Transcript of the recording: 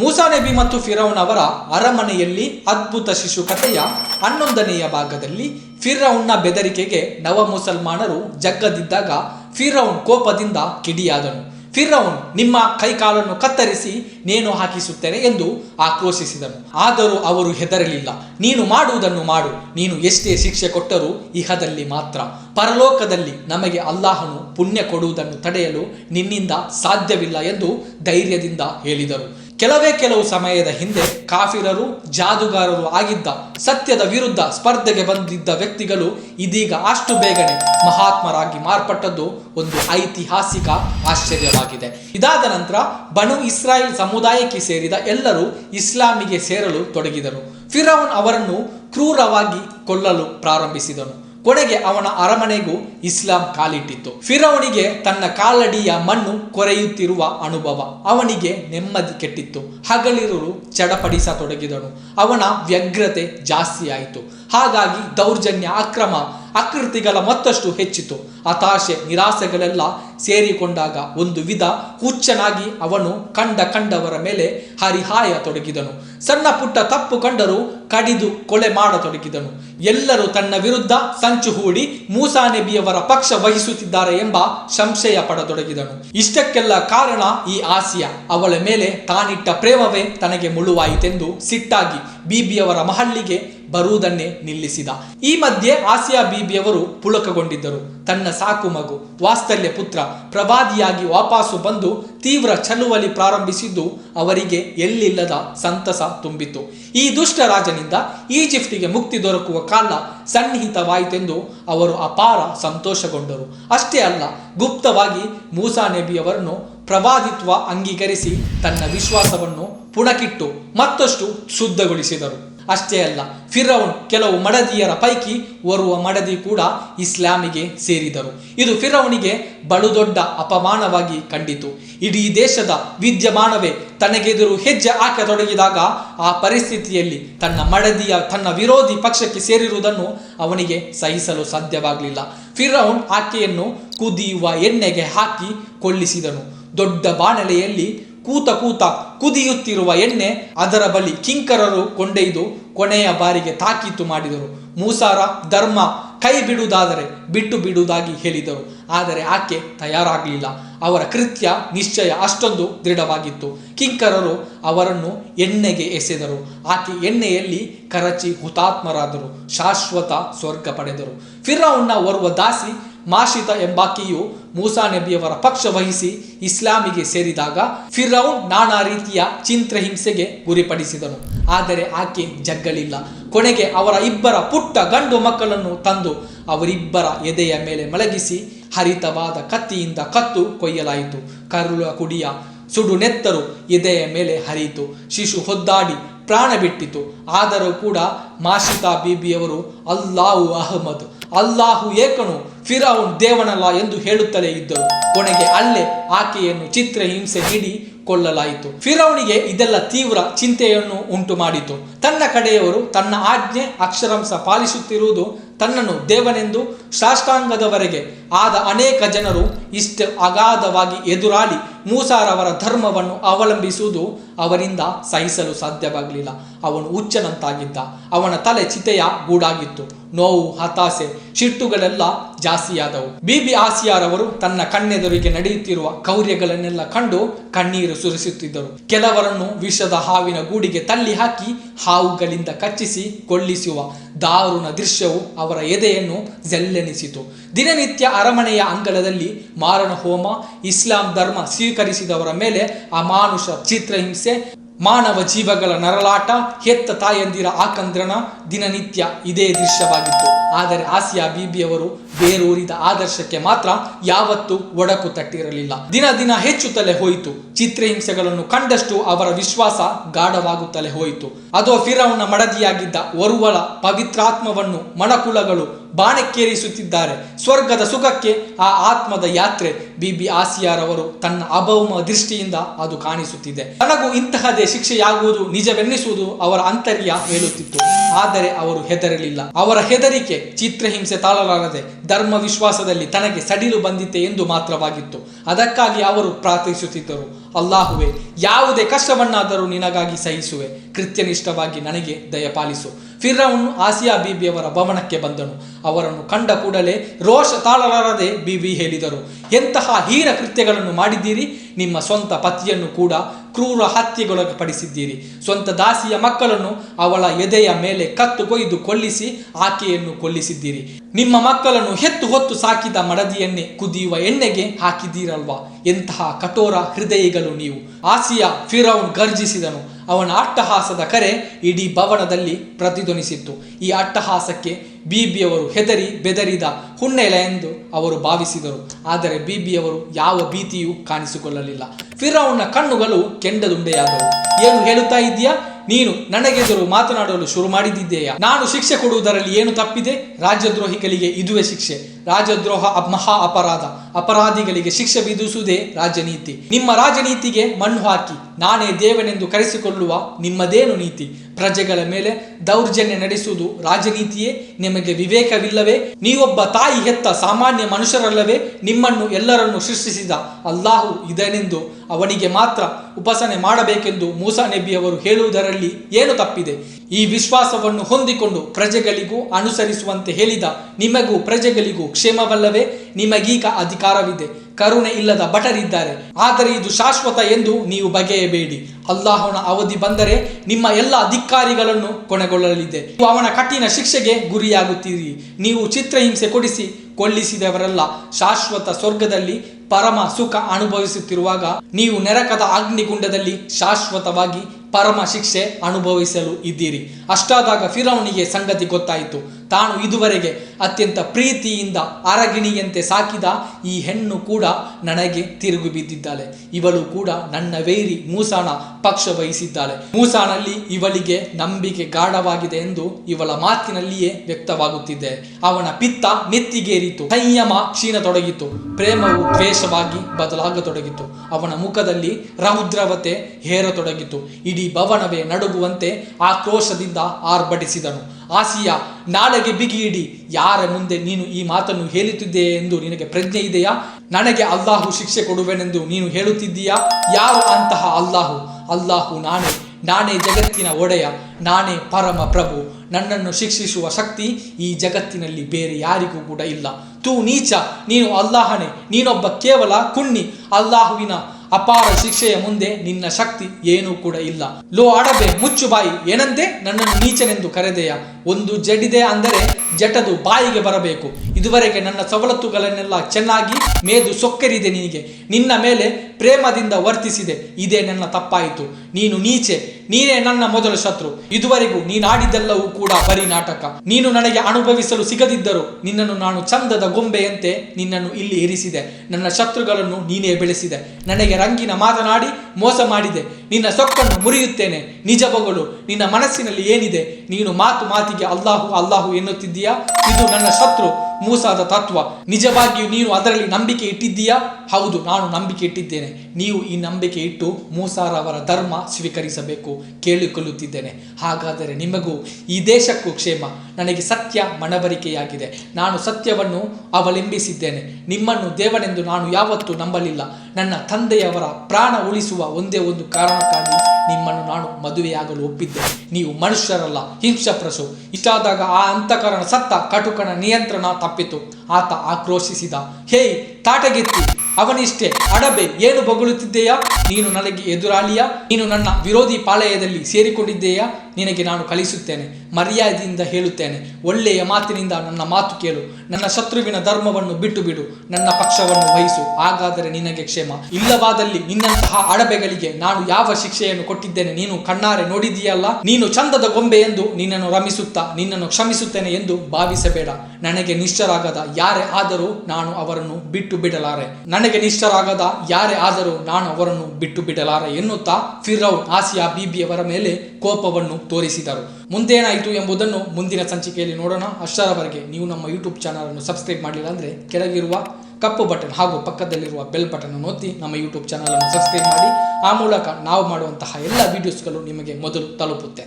ಮೂಸಾ ನಬಿ ಮತ್ತು ಫಿರೌನ್ ಅವರ ಅರಮನೆಯಲ್ಲಿ ಅದ್ಭುತ ಶಿಶು ಕಥೆಯ ಹನ್ನೊಂದನೆಯ ಭಾಗದಲ್ಲಿ ಫಿರೌನ್ನ ಬೆದರಿಕೆಗೆ ನವ ಮುಸಲ್ಮಾನರು ಜಗ್ಗದಿದ್ದಾಗ ಫಿರೌನ್ ಕೋಪದಿಂದ ಕಿಡಿಯಾದನು. ಫಿರೌನ್, ನಿಮ್ಮ ಕೈಕಾಲನ್ನು ಕತ್ತರಿಸಿ ನೇಣು ಹಾಕಿಸುತ್ತೇನೆ ಎಂದು ಆಕ್ರೋಶಿಸಿದನು. ಆದರೂ ಅವರು ಹೆದರಲಿಲ್ಲ. ನೀನು ಮಾಡುವುದನ್ನು ಮಾಡು. ನೀನು ಎಷ್ಟೇ ಶಿಕ್ಷೆ ಕೊಟ್ಟರೂ ಇಹದಲ್ಲಿ ಮಾತ್ರ. ಪರಲೋಕದಲ್ಲಿ ನಮಗೆ ಅಲ್ಲಾಹನು ಪುಣ್ಯ ಕೊಡುವುದನ್ನು ತಡೆಯಲು ನಿನ್ನಿಂದ ಸಾಧ್ಯವಿಲ್ಲ ಎಂದು ಧೈರ್ಯದಿಂದ ಹೇಳಿದರು. ಕೆಲವೇ ಕೆಲವು ಸಮಯದ ಹಿಂದೆ ಕಾಫಿರರು, ಜಾದುಗಾರರು ಆಗಿದ್ದ ಸತ್ಯದ ವಿರುದ್ಧ ಸ್ಪರ್ಧೆಗೆ ಬಂದಿದ್ದ ವ್ಯಕ್ತಿಗಳು ಇದೀಗ ಅಷ್ಟು ಬೇಗನೆ ಮಹಾತ್ಮರಾಗಿ ಮಾರ್ಪಟ್ಟದ್ದು ಒಂದು ಐತಿಹಾಸಿಕ ಆಶ್ಚರ್ಯವಾಗಿದೆ. ಇದಾದ ನಂತರ ಬಣು ಇಸ್ರಾಯೇಲ್ ಸಮುದಾಯಕ್ಕೆ ಸೇರಿದ ಎಲ್ಲರೂ ಇಸ್ಲಾಮಿಗೆ ಸೇರಲು ತೊಡಗಿದರು. ಫಿರೌನ್ ಅವರನ್ನು ಕ್ರೂರವಾಗಿ ಕೊಲ್ಲಲು ಪ್ರಾರಂಭಿಸಿದನು. ಕೊನೆಗೆ ಅವನ ಅರಮನೆಗೂ ಇಸ್ಲಾಂ ಕಾಲಿಟ್ಟಿತ್ತು. ಫಿರೌನಿಗೆ ತನ್ನ ಕಾಲಡಿಯ ಮಣ್ಣು ಕೊರೆಯುತ್ತಿರುವ ಅನುಭವ ಅವನಿಗೆ ನೆಮ್ಮದಿ ಕೆಟ್ಟಿತ್ತು. ಹಗಲಿರುಳು ಚಡಪಡಿಸತೊಡಗಿದನು. ಅವನ ವ್ಯಗ್ರತೆ ಜಾಸ್ತಿಯಾಯಿತು. ಹಾಗಾಗಿ ದೌರ್ಜನ್ಯ, ಅಕ್ರಮ, ಅಕೃತಿಗಳ ಮತ್ತಷ್ಟು ಹೆಚ್ಚಿತು. ಹತಾಶೆ ನಿರಾಸೆಗಳೆಲ್ಲ ಸೇರಿಕೊಂಡಾಗ ಒಂದು ವಿಧ ಹುಚ್ಚನಾಗಿ ಅವನು ಕಂಡ ಕಂಡವರ ಮೇಲೆ ಹರಿಹಾಯ ತೊಡಗಿದನು. ಸಣ್ಣ ಪುಟ್ಟ ತಪ್ಪು ಕಂಡರೂ ಕಡಿದು ಕೊಲೆ ಮಾಡತೊಡಗಿದನು. ಎಲ್ಲರೂ ತನ್ನ ವಿರುದ್ಧ ಸಂಚು ಹೂಡಿ ಮೂಸಾ ನಬಿಯವರ ಪಕ್ಷ ವಹಿಸುತ್ತಿದ್ದಾರೆ ಎಂಬ ಸಂಶಯ ಪಡತೊಡಗಿದನು. ಇಷ್ಟಕ್ಕೆಲ್ಲ ಕಾರಣ ಈ ಆಸಿಯ. ಅವಳ ಮೇಲೆ ತಾನಿಟ್ಟ ಪ್ರೇಮವೇ ತನಗೆ ಮುಳುವಾಯಿತೆಂದು ಸಿಟ್ಟಾಗಿ ಬೀಬಿಯವರ ಮಹಲ್ಲಿಗೆ ಬರುವುದನ್ನೇ ನಿಲ್ಲಿಸಿದ. ಈ ಮಧ್ಯೆ ಆಸಿಯಾ ಬೀಬಿಯವರು ಪುಳಕಗೊಂಡಿದ್ದರು. ತನ್ನ ಸಾಕು ಮಗು ವಾಸ್ತಲ್ಯ ಪುತ್ರ, ಪ್ರವಾದಿಯಾಗಿ ವಾಪಸ್ಸು ಬಂದು ತೀವ್ರ ಚಳುವಳಿ ಪ್ರಾರಂಭಿಸಿದ್ದು ಅವರಿಗೆ ಎಲ್ಲಿಲ್ಲದ ಸಂತಸ ತುಂಬಿತು ಈ ದುಷ್ಟ ರಾಜನಿಂದ ಈಜಿಪ್ಟಿಗೆ ಮುಕ್ತಿ ದೊರಕುವ ಕಾಲ ಸನ್ನಿಹಿತವಾಯಿತೆಂದು ಅವರು ಅಪಾರ ಸಂತೋಷಗೊಂಡರು. ಅಷ್ಟೇ ಅಲ್ಲ, ಗುಪ್ತವಾಗಿ ಮೂಸಾ ನೆಬಿಯವರನ್ನು ಪ್ರವಾದಿತ್ವ ಅಂಗೀಕರಿಸಿ ತನ್ನ ವಿಶ್ವಾಸವನ್ನು ಪುಣಕಿಟ್ಟು ಮತ್ತಷ್ಟು ಶುದ್ಧಗೊಳಿಸಿದರು. ಅಷ್ಟೇ ಅಲ್ಲ ಫಿರೌನ್ ಕೆಲವು ಮಡದಿಯರ ಪೈಕಿ ಓರ್ವ ಮಡದಿ ಕೂಡ ಇಸ್ಲಾಮಿಗೆ ಸೇರಿದರು. ಇದು ಫಿರೌನಿಗೆ ಬಲು ದೊಡ್ಡ ಅಪಮಾನವಾಗಿ ಕಂಡಿತು. ಇಡೀ ದೇಶದ ವಿದ್ಯಮಾನವೇ ತನಗೆದುರು ಹೆಜ್ಜೆ ಹಾಕತೊಡಗಿದಾಗ ಆ ಪರಿಸ್ಥಿತಿಯಲ್ಲಿ ತನ್ನ ಮಡದಿಯ, ತನ್ನ ವಿರೋಧಿ ಪಕ್ಷಕ್ಕೆ ಸೇರಿರುವುದನ್ನು ಅವನಿಗೆ ಸಹಿಸಲು ಸಾಧ್ಯವಾಗಲಿಲ್ಲ. ಫಿರೌನ್ ಆಕೆಯನ್ನು ಕುದಿಯುವ ಎಣ್ಣೆಗೆ ಹಾಕಿ ಕೊಳ್ಳಿಸಿದನು ದೊಡ್ಡ ಬಾಣಲೆಯಲ್ಲಿ ಕೂತ ಕೂತ ಕುದಿಯುತ್ತಿರುವ ಎಣ್ಣೆ ಅದರ ಬಳಿ ಕಿಂಕರರು ಕೊಂಡೊಯ್ದು ಕೊನೆಯ ಬಾರಿಗೆ ತಾಕೀತು ಮಾಡಿದರು. ಮೂಸಾರ ಧರ್ಮ ಕೈ ಬಿಡುವುದಾದರೆ ಬಿಟ್ಟು ಬಿಡುವುದಾಗಿ ಹೇಳಿದರು. ಆದರೆ ಆಕೆ ತಯಾರಾಗಲಿಲ್ಲ. ಅವರ ಕೃತ್ಯ ನಿಶ್ಚಯ ಅಷ್ಟೊಂದು ದೃಢವಾಗಿತ್ತು. ಕಿಂಕರರು ಅವರನ್ನು ಎಣ್ಣೆಗೆ ಎಸೆದರು. ಆಕೆ ಎಣ್ಣೆಯಲ್ಲಿ ಕರಚಿ ಹುತಾತ್ಮರಾದರು. ಶಾಶ್ವತ ಸ್ವರ್ಗ ಪಡೆದರು. ಫಿರೌನ್ನ ಓರ್ವ ದಾಸಿ ಮಾಷಿತ ಎಂಬಾಕೆಯು ಮೂಸಾ ನಬಿಯವರ ಪಕ್ಷ ವಹಿಸಿ ಇಸ್ಲಾಮಿಗೆ ಸೇರಿದಾಗ ಫಿರೌನ್ ನಾನಾ ರೀತಿಯ ಚಿಂತ್ರಹಿಂಸೆಗೆ ಗುರಿಪಡಿಸಿದನು. ಆದರೆ ಆಕೆ ಜಗ್ಗಲಿಲ್ಲ. ಕೊನೆಗೆ ಅವರ ಇಬ್ಬರ ಪುಟ್ಟ ಗಂಡು ಮಕ್ಕಳನ್ನು ತಂದು ಅವರಿಬ್ಬರ ಎದೆಯ ಮೇಲೆ ಮಲಗಿಸಿ ಹರಿತವಾದ ಕತ್ತಿಯಿಂದ ಕತ್ತು ಕೊಯ್ಯಲಾಯಿತು. ಕರುಳ ಕುಡಿಯ ಸುಡು ನೆತ್ತರು ಎದೆಯ ಮೇಲೆ ಹರಿಯಿತು. ಶಿಶು ಹೊದ್ದಾಡಿ ಪ್ರಾಣ ಬಿಟ್ಟಿತು ಆದರೂ ಕೂಡ ಮಾಶಿತಾ ಬೀಬಿಯವರು ಅಲ್ಲಾಹು ಅಹಮದ್ ಅಲ್ಲಾಹು ಏಕನು, ಫಿರೌನ್ ದೇವನಲ್ಲ ಎಂದು ಹೇಳುತ್ತಲೇ ಇದ್ದರು. ಕೊನೆಗೆ ಅಲ್ಲೇ ಆಕೆಯನ್ನು ಚಿತ್ರಹಿಂಸೆ ನೀಡಿ ಕೊಲ್ಲಲಾಯಿತು ಫಿರೌನಿಗೆ ಇದೆಲ್ಲ ತೀವ್ರ ಚಿಂತೆಯನ್ನು ಉಂಟು ಮಾಡಿತು ತನ್ನ ಕಡೆಯವರು ತನ್ನ ಆಜ್ಞೆ, ಅಕ್ಷರಾಂಶ ಪಾಲಿಸುತ್ತಿರುವುದು ತನ್ನನ್ನು ದೇವನೆಂದು ಸಾಷ್ಟಾಂಗದವರೆಗೆ. ಆದ ಅನೇಕ ಜನರು ಇಷ್ಟು ಅಗಾಧವಾಗಿ ಎದುರಾಳಿ ಮೂಸಾರವರ ಧರ್ಮವನ್ನು ಅವಲಂಬಿಸುವುದು ಅವರಿಂದ ಸಹಿಸಲು ಸಾಧ್ಯವಾಗಲಿಲ್ಲ. ಅವನು ಹುಚ್ಚನಂತಾಗಿದ್ದ. ಅವನ ತಲೆ ಚಿತೆಯ ಗೂಡಾಗಿತ್ತು. ನೋವು, ಹತಾಸೆ ಶಿಟ್ಟುಗಳೆಲ್ಲ ಜಾಸ್ತಿಯಾದವು. ಬಿಬಿ ಆಸಿಯಾರವರು ತನ್ನ ಕಣ್ಣೆದುರಿಗೆ ನಡೆಯುತ್ತಿರುವ ಕೌರ್ಯಗಳನ್ನೆಲ್ಲ ಕಂಡು ಕಣ್ಣೀರು ಸುರಿಸುತ್ತಿದ್ದರು. ಕೆಲವರನ್ನು ವಿಷದ ಹಾವಿನ ಗೂಡಿಗೆ ತಳ್ಳಿ ಹಾಕಿ ಹಾವುಗಳಿಂದ ಕಚ್ಚಿಸಿ ಕೊಳ್ಳಿಸುವ ದಾರುಣ ದೃಶ್ಯವು ಅವರ ಎದೆಯನ್ನು ಜಲ್ಲೆನಿಸಿತು ದಿನನಿತ್ಯ ಅರಮನೆಯ ಅಂಗಳದಲ್ಲಿ ಮಾರಣ ಹೋಮ ಇಸ್ಲಾಂ ಧರ್ಮ ಸ್ವೀಕರಿಸಿದವರ ಮೇಲೆ ಅಮಾನುಷ ಚಿತ್ರಹಿಂಸೆ ಮಾನವ ಜೀವಗಳ ನರಳಾಟ ಹೆತ್ತ ತಾಯಂದಿರ ಆಕಂದ್ರಣ ದಿನನಿತ್ಯ ಇದೇ ದೃಶ್ಯವಾಗಿತ್ತು. ಆದರೆ ಆಸಿಯಾ ಬೀಬಿಯವರು ಬೇರೂರಿದ ಆದರ್ಶಕ್ಕೆ ಮಾತ್ರ ಯಾವತ್ತೂ ಒಡಕು ತಟ್ಟಿರಲಿಲ್ಲ. ದಿನ ದಿನ ಹೆಚ್ಚುತ್ತಲೇ ಹೋಯಿತು. ಚಿತ್ರಹಿಂಸೆಗಳನ್ನು ಕಂಡಷ್ಟು ಅವರ ವಿಶ್ವಾಸ ಗಾಢವಾಗುತ್ತಲೇ ಹೋಯಿತು. ಅದೋ ಫಿರೌನ ಮಡದಿಯಾಗಿದ್ದ ಒರುವಳ ಪವಿತ್ರಾತ್ಮವನ್ನು ಮಣಕುಲಗಳು ಬಾಣಕ್ಕೇರಿಸುತ್ತಿದ್ದಾರೆ. ಸ್ವರ್ಗದ ಸುಖಕ್ಕೆ ಆ ಆತ್ಮದ ಯಾತ್ರೆ ಬಿಬಿ ಆಸಿಯಾರವರು ತನ್ನ ಅಭೌಮ ದೃಷ್ಟಿಯಿಂದ ಅದು ಕಾಣಿಸುತ್ತಿದೆ. ತನಗೂ ಇಂತಹದೇ ಶಿಕ್ಷೆಯಾಗುವುದು ನಿಜವೆನ್ನಿಸುವುದು ಅವರ ಅಂತರ್ಯ ಹೇಳುತ್ತಿತ್ತು. ಆದರೆ ಅವರು ಹೆದರಲಿಲ್ಲ. ಅವರ ಹೆದರಿಕೆ ಚಿತ್ರಹಿಂಸೆ ತಾಳಲಾರದೆ ಧರ್ಮ ವಿಶ್ವಾಸದಲ್ಲಿ ತನಗೆ ಸಡಿಲು ಬಂದಿತ್ತೆ ಎಂದು ಮಾತ್ರವಾಗಿತ್ತು. ಅದಕ್ಕಾಗಿ ಅವರು ಪ್ರಾರ್ಥಿಸುತ್ತಿದ್ದರು. ಅಲ್ಲಾಹುವೆ, ಯಾವುದೇ ಕಷ್ಟವನ್ನಾದರೂ ನಿನಗಾಗಿ ಸಹಿಸುವೆ. ಕೃತ್ಯನಿಷ್ಠವಾಗಿ ನನಗೆ ದಯಪಾಲಿಸು. ಫಿರ್ರವನು ಆಸಿಯಾ ಬೀಬಿಯವರ ಭವನಕ್ಕೆ ಬಂದನು. ಅವರನ್ನು ಕಂಡ ಕೂಡಲೇ ರೋಷ ತಾಳಲಾರದೆ ಬೀಬಿ ಹೇಳಿದರು, ಎಂತಹ ಹೀನ ಕೃತ್ಯಗಳನ್ನು ಮಾಡಿದ್ದೀರಿ? ನಿಮ್ಮ ಸ್ವಂತ ಪತಿಯನ್ನು ಕೂಡ ಕ್ರೂರ ಹತ್ಯೆಗೊಳಪಡಿಸಿದ್ದೀರಿ. ಸ್ವಂತ ದಾಸಿಯ ಮಕ್ಕಳನ್ನು ಅವಳ ಎದೆಯ ಮೇಲೆ ಕತ್ತು ಕೊಯ್ದು ಕೊಲ್ಲಿಸಿ ಆಕೆಯನ್ನು ಕೊಲ್ಲಿಸಿದ್ದೀರಿ. ನಿಮ್ಮ ಮಕ್ಕಳನ್ನು ಹೆತ್ತು ಹೊತ್ತು ಸಾಕಿದ ಮಡದಿಯನ್ನೇ ಕುದಿಯುವ ಎಣ್ಣೆಗೆ ಹಾಕಿದ್ದೀರಲ್ವಾ? ಎಂತಹ ಕಠೋರ ಹೃದಯಿಗಳು ನೀವು. ಆಸಿಯ ಫಿರೌನ್ ಗರ್ಜಿಸಿದನು. ಅವನ ಅಟ್ಟಹಾಸದ ಕರೆ ಇಡೀ ಭವನದಲ್ಲಿ ಪ್ರತಿಧ್ವನಿಸಿತ್ತು. ಈ ಅಟ್ಟಹಾಸಕ್ಕೆ ಬಿಬಿಯವರು ಹೆದರಿ ಬೆದರಿದ ಹುಣ್ಣೆಲ ಎಂದು ಅವರು ಭಾವಿಸಿದರು. ಆದರೆ ಬಿಬಿಯವರು ಯಾವ ಭೀತಿಯೂ ಕಾಣಿಸಿಕೊಳ್ಳಲಿಲ್ಲ. ಫಿರೌನ್ನ ಕಣ್ಣುಗಳು ಕೆಂಡದುಂಡೆಯಾದವು. ಏನು ಹೇಳುತ್ತಾ ಇದೆಯಾ ನೀನು ನನಗೆದುರು ಮಾತನಾಡಲು ಶುರು ಮಾಡಿದ್ದೀಯಾ ನಾನು ಶಿಕ್ಷೆ ಕೊಡುವುದರಲ್ಲಿ ಏನು ತಪ್ಪಿದೆ? ರಾಜ್ಯದ್ರೋಹಿಗಳಿಗೆ ಇದುವೇ ಶಿಕ್ಷೆ. ರಾಜದ್ರೋಹ ಮಹಾ ಅಪರಾಧ. ಅಪರಾಧಿಗಳಿಗೆ ಶಿಕ್ಷೆ ವಿಧಿಸುವುದೇ ರಾಜನೀತಿ. ನಿಮ್ಮ ರಾಜನೀತಿಗೆ ಮಣ್ಣು ಹಾಕಿ, ನಾನೇ ದೇವನೆಂದು ಕರೆಸಿಕೊಳ್ಳುವ ನಿಮ್ಮದೇನು ನೀತಿ? ಪ್ರಜೆಗಳ ಮೇಲೆ ದೌರ್ಜನ್ಯ ನಡೆಸುವುದು ರಾಜನೀತಿಯೇ? ನಿಮಗೆ ವಿವೇಕವಿಲ್ಲವೇ? ನೀವೊಬ್ಬ ತಾಯಿ ಹೆತ್ತ ಸಾಮಾನ್ಯ ಮನುಷ್ಯರಲ್ಲವೇ? ನಿಮ್ಮನ್ನು ಎಲ್ಲರನ್ನು ಸೃಷ್ಟಿಸಿದ ಅಲ್ಲಾಹು ಇದನೆಂದು ಅವನಿಗೆ ಮಾತ್ರ ಉಪಾಸನೆ ಮಾಡಬೇಕೆಂದು ಮೂಸಾ ನಬಿಯವರು ಹೇಳುವುದರಲ್ಲಿ ಏನು ತಪ್ಪಿದೆ? ಈ ವಿಶ್ವಾಸವನ್ನು ಹೊಂದಿಕೊಂಡು ಪ್ರಜೆಗಳಿಗೂ ಅನುಸರಿಸುವಂತೆ ಹೇಳಿದ ನಿಮಗೂ ಪ್ರಜೆಗಳಿಗೂ ಕ್ಷೇಮವಲ್ಲವೇ? ನಿಮಗೀಗ ಅಧಿಕಾರವಿದೆ. ಕರುಣೆ ಇಲ್ಲದ ಭಟರಿದ್ದಾರೆ. ಆದರೆ ಇದು ಶಾಶ್ವತ ಎಂದು ನೀವು ಬಗೆಯಬೇಡಿ. ಅಲ್ಲಾಹನ ಅವಧಿ ಬಂದರೆ ನಿಮ್ಮ ಎಲ್ಲ ಅಧಿಕಾರಿಗಳನ್ನು ಕೊನೆಗೊಳ್ಳಲಿದೆ. ನೀವು ಅವನ ಕಠಿಣ ಶಿಕ್ಷೆಗೆ ಗುರಿಯಾಗುತ್ತೀರಿ. ನೀವು ಚಿತ್ರಹಿಂಸೆ ಕೊಡಿಸಿ ಕೊಳ್ಳಿಸಿದವರೆಲ್ಲ. ಶಾಶ್ವತ ಸ್ವರ್ಗದಲ್ಲಿ ಪರಮ ಸುಖ ಅನುಭವಿಸುತ್ತಿರುವಾಗ ನೀವು ನೆರಕದ ಅಗ್ನಿಗುಂಡದಲ್ಲಿ ಶಾಶ್ವತವಾಗಿ ಪರಮ ಶಿಕ್ಷೆ ಅನುಭವಿಸಲು ಇದ್ದೀರಿ. ಅಷ್ಟಾದಾಗ ಫಿರೌನಿಗೆ ಸಂಗತಿ ಗೊತ್ತಾಯಿತು. ತಾನು ಇದುವರೆಗೆ ಅತ್ಯಂತ ಪ್ರೀತಿಯಿಂದ ಅರಗಿಣಿಯಂತೆ ಸಾಕಿದ ಈ ಹೆಣ್ಣು ಕೂಡ ನನಗೆ ತಿರುಗು ಬಿದ್ದಿದ್ದಾಳೆ. ಇವಳು ಕೂಡ ನನ್ನ ವೈರಿ ಮೂಸಾಣ ಪಕ್ಷ ವಹಿಸಿದ್ದಾಳೆ. ಮೂಸಾಣಲ್ಲಿ ಇವಳಿಗೆ ನಂಬಿಕೆ ಗಾಢವಾಗಿದೆ ಎಂದು ಇವಳ ಮಾತಿನಲ್ಲಿಯೇ ವ್ಯಕ್ತವಾಗುತ್ತಿದೆ. ಅವನ ಪಿತ್ತ ನೆತ್ತಿಗೇರಿತು ಸಂಯಮ ಕ್ಷೀಣತೊಡಗಿತು ಪ್ರೇಮವು ದ್ವೇಷವಾಗಿ ಬದಲಾಗತೊಡಗಿತು. ಅವನ ಮುಖದಲ್ಲಿ ರೌದ್ರವತೆ ಹೇರತೊಡಗಿತು. ಇಡೀ ಭವನವೇ ನಡುಗುವಂತೆ ಆಕ್ರೋಶದಿಂದ ಆರ್ಭಟಿಸಿದನು. ಆಸಿಯಾ, ನಾಳೆಗೆ ಬಿಗಿ ಇಡಿ. ಯಾರ ಮುಂದೆ ನೀನು ಈ ಮಾತನ್ನು ಹೇಳುತ್ತಿದ್ದೆ ಎಂದು ನಿನಗೆ ಪ್ರಜ್ಞೆ ಇದೆಯಾ? ನನಗೆ ಅಲ್ಲಾಹು ಶಿಕ್ಷೆ ಕೊಡುವೆನೆಂದು ನೀನು ಹೇಳುತ್ತಿದ್ದೀಯಾ? ಯಾರು ಅಂತಹ ಅಲ್ಲಾಹು? ಅಲ್ಲಾಹು ನಾನೇ. ನಾನೇ ಜಗತ್ತಿನ ಒಡೆಯ. ನಾನೇ ಪರಮ ಪ್ರಭು. ನನ್ನನ್ನು ಶಿಕ್ಷಿಸುವ ಶಕ್ತಿ ಈ ಜಗತ್ತಿನಲ್ಲಿ ಬೇರೆ ಯಾರಿಗೂ ಕೂಡ ಇಲ್ಲ. ತೂ ನೀಚ. ನೀನು ಅಲ್ಲಾಹನೇ. ನೀನೊಬ್ಬ ಕೇವಲ ಕುಣ್ಣಿ ಅಲ್ಲಾಹುವಿನ ಅಪಾರ ಶಿಕ್ಷೆಯ ಮುಂದೆ ನಿನ್ನ ಶಕ್ತಿ ಏನೂ ಕೂಡ ಇಲ್ಲ. ಲೋ ಅಡಬೆ ಮುಚ್ಚು ಬಾಯಿ, ಏನಂತೆ? ನನ್ನನ್ನು ನೀಚನೆಂದು ಕರೆದೆಯ? ಒಂದು ಜಡಿದೆ ಅಂದರೆ ಜಟದು ಬಾಯಿಗೆ ಬರಬೇಕು. ಇದುವರೆಗೆ ನನ್ನ ಸವಲತ್ತುಗಳನ್ನೆಲ್ಲ ಚೆನ್ನಾಗಿ ಮೇದು ಸೊಕ್ಕರಿದೆ ನಿನಗೆ. ನಿನ್ನ ಮೇಲೆ ಪ್ರೇಮದಿಂದ ವರ್ತಿಸಿದೆ. ಇದೇ ನನ್ನ ತಪ್ಪಾಯಿತು. ನೀನು ನೀಚೆ. ನೀನೇ ನನ್ನ ಮೊದಲ ಶತ್ರು. ಇದುವರೆಗೂ ನೀನಾಡಿದ್ದೆಲ್ಲವೂ ಕೂಡ ಬರೀ ನಾಟಕ. ನೀನು ನನಗೆ ಅನುಭವಿಸಲು ಸಿಗದಿದ್ದರೂ ನಿನ್ನನ್ನು ನಾನು ಚಂದದ ಗೊಂಬೆಯಂತೆ ನಿನ್ನನ್ನು ಇಲ್ಲಿ ಇರಿಸಿದೆ. ನನ್ನ ಶತ್ರುಗಳನ್ನು ನೀನೇ ಬೆಳೆಸಿದೆ. ನನಗೆ ರಂಗಿನ ಮಾತನಾಡಿ ಮೋಸ ಮಾಡಿದೆ. ನಿನ್ನ ಸೊಕ್ಕನ್ನು ಮುರಿಯುತ್ತೇನೆ. ನಿಜ ಬಗಳು, ನಿನ್ನ ಮನಸ್ಸಿನಲ್ಲಿ ಏನಿದೆ? ನೀನು ಮಾತು ಮಾತಿಗೆ ಅಲ್ಲಾಹು ಅಲ್ಲಾಹು ಎನ್ನುತ್ತಿದ್ದೀಯಾ? ಇದು ನನ್ನ ಶತ್ರು. ಮೂಸಾದ ತತ್ವ. ನಿಜವಾಗಿಯೂ ನೀನು ಅದರಲ್ಲಿ ನಂಬಿಕೆ ಇಟ್ಟಿದ್ದೀಯಾ? ಹೌದು, ನಾನು ನಂಬಿಕೆ ಇಟ್ಟಿದ್ದೇನೆ. ನೀವು ಈ ನಂಬಿಕೆ ಇಟ್ಟು ಮೂಸಾರವರ ಧರ್ಮ ಸ್ವೀಕರಿಸಬೇಕು, ಕೇಳಿಕೊಳ್ಳುತ್ತಿದ್ದೇನೆ. ಹಾಗಾದರೆ ನಿಮಗೂ ಈ ದೇಶಕ್ಕೂ ಕ್ಷೇಮ. ನನಗೆ ಸತ್ಯ ಮನವರಿಕೆಯಾಗಿದೆ ನಾನು ಸತ್ಯವನ್ನು ಅವಲಂಬಿಸಿದ್ದೇನೆ. ನಿಮ್ಮನ್ನು ದೇವನೆಂದು ನಾನು ಯಾವತ್ತೂ ನಂಬಲಿಲ್ಲ. ನನ್ನ ತಂದೆಯವರ ಪ್ರಾಣ ಉಳಿಸುವ ಒಂದೇ ಒಂದು ಕಾರಣಕ್ಕಾಗಿ ನಿಮ್ಮನ್ನು ನಾನು ಮದುವೆಯಾಗಲು ಒಪ್ಪಿದ್ದೆ. ನೀವು ಮನುಷ್ಯರಲ್ಲ, ಹಿಂಸಪ್ರಸು. ಇಷ್ಟಾದಾಗ ಆ ಅಂತಃಕರಣ ಸತ್ತ ಕಟುಕನ ನಿಯಂತ್ರಣ ತಪ್ಪಿತು. ಆತ ಆಕ್ರೋಶಿಸಿದ. ಹೇಯ್, ತಾಟಗೆತ್ತಿ. ಅವನಿಷ್ಟೇ. ಅಡಬೆ, ಏನು ಬೊಗಳುತ್ತಿದ್ದೆಯಾ? ನೀನು ನನಗೆ ಎದುರಾಳಿಯಾ? ನೀನು ನನ್ನ ವಿರೋಧಿ ಪಾಳಯದಲ್ಲಿ ಸೇರಿಕೊಂಡಿದ್ದೀಯಾ? ನಿನಗೆ ನಾನು ಕಲಿಸುತ್ತೇನೆ, ಮರ್ಯಾದೆಯಿಂದ ಹೇಳುತ್ತೇನೆ. ಒಳ್ಳೆಯ ಮಾತಿನಿಂದ ನನ್ನ ಮಾತು ಕೇಳು. ನನ್ನ ಶತ್ರುವಿನ ಧರ್ಮವನ್ನು ಬಿಟ್ಟು ಬಿಡು ನನ್ನ ಪಕ್ಷವನ್ನು ವಹಿಸು. ಹಾಗಾದರೆ ನಿನಗೆ ಕ್ಷೇಮ. ಇಲ್ಲವಾದಲ್ಲಿ ನಿನ್ನಂತಹ ಅಡಬೆಗಳಿಗೆ ನಾನು ಯಾವ ಶಿಕ್ಷೆಯನ್ನು ಕೊಟ್ಟಿದ್ದೇನೆ? ನೀನು ಕಣ್ಣಾರೆ ನೋಡಿದೀಯಲ್ಲ ನೀನು ಚಂದದ ಗೊಂಬೆ ಎಂದು ನಿನ್ನನ್ನು ರಮಿಸುತ್ತಾ, ನಿನ್ನನ್ನು ಕ್ಷಮಿಸುತ್ತೇನೆ ಎಂದು ಭಾವಿಸಬೇಡ. ನನಗೆ ನಿಷ್ಠರಾಗದ ಯಾರೇ ಆದರೂ ನಾನು ಅವರನ್ನು ಬಿಟ್ಟು ಬಿಡಲಾರೆ. ನನಗೆ ನಿಷ್ಠರಾಗದ ಯಾರೇ ಆದರೂ ನಾನು ಅವರನ್ನು ಬಿಟ್ಟು ಬಿಡಲಾರೆ ಎನ್ನುತ್ತಾ ಫಿರೌ ಆಸಿಯಾ ಬೀಬಿಯವರ ಮೇಲೆ ಕೋಪವನ್ನು ತೋರಿಸಿದರು. ಮುಂದೇನಾಯಿತು ಎಂಬುದನ್ನು ಮುಂದಿನ ಸಂಚಿಕೆಯಲ್ಲಿ ನೋಡೋಣ. ಅಷ್ಟರವರೆಗೆ ನೀವು ನಮ್ಮ ಯೂಟ್ಯೂಬ್ ಚಾನಲ್ ಅನ್ನು ಸಬ್ಸ್ಕ್ರೈಬ್ ಮಾಡಿಲ್ಲ ಅಂದ್ರೆ ಕೆಳಗಿರುವ ಕಪ್ಪು ಬಟನ್ ಹಾಗೂ ಪಕ್ಕದಲ್ಲಿರುವ ಬೆಲ್ ಬಟನ್ ಅನ್ನು ಒತ್ತಿ ನಮ್ಮ ಯೂಟ್ಯೂಬ್ ಚಾನಲ್ ಅನ್ನು ಸಬ್ಸ್ಕ್ರೈಬ್ ಮಾಡಿ. ಆ ಮೂಲಕ ನಾವು ಮಾಡುವಂತಹ ಎಲ್ಲ ವಿಡಿಯೋಸ್ಗಳು ನಿಮಗೆ ಮೊದಲು ತಲುಪುತ್ತೆ.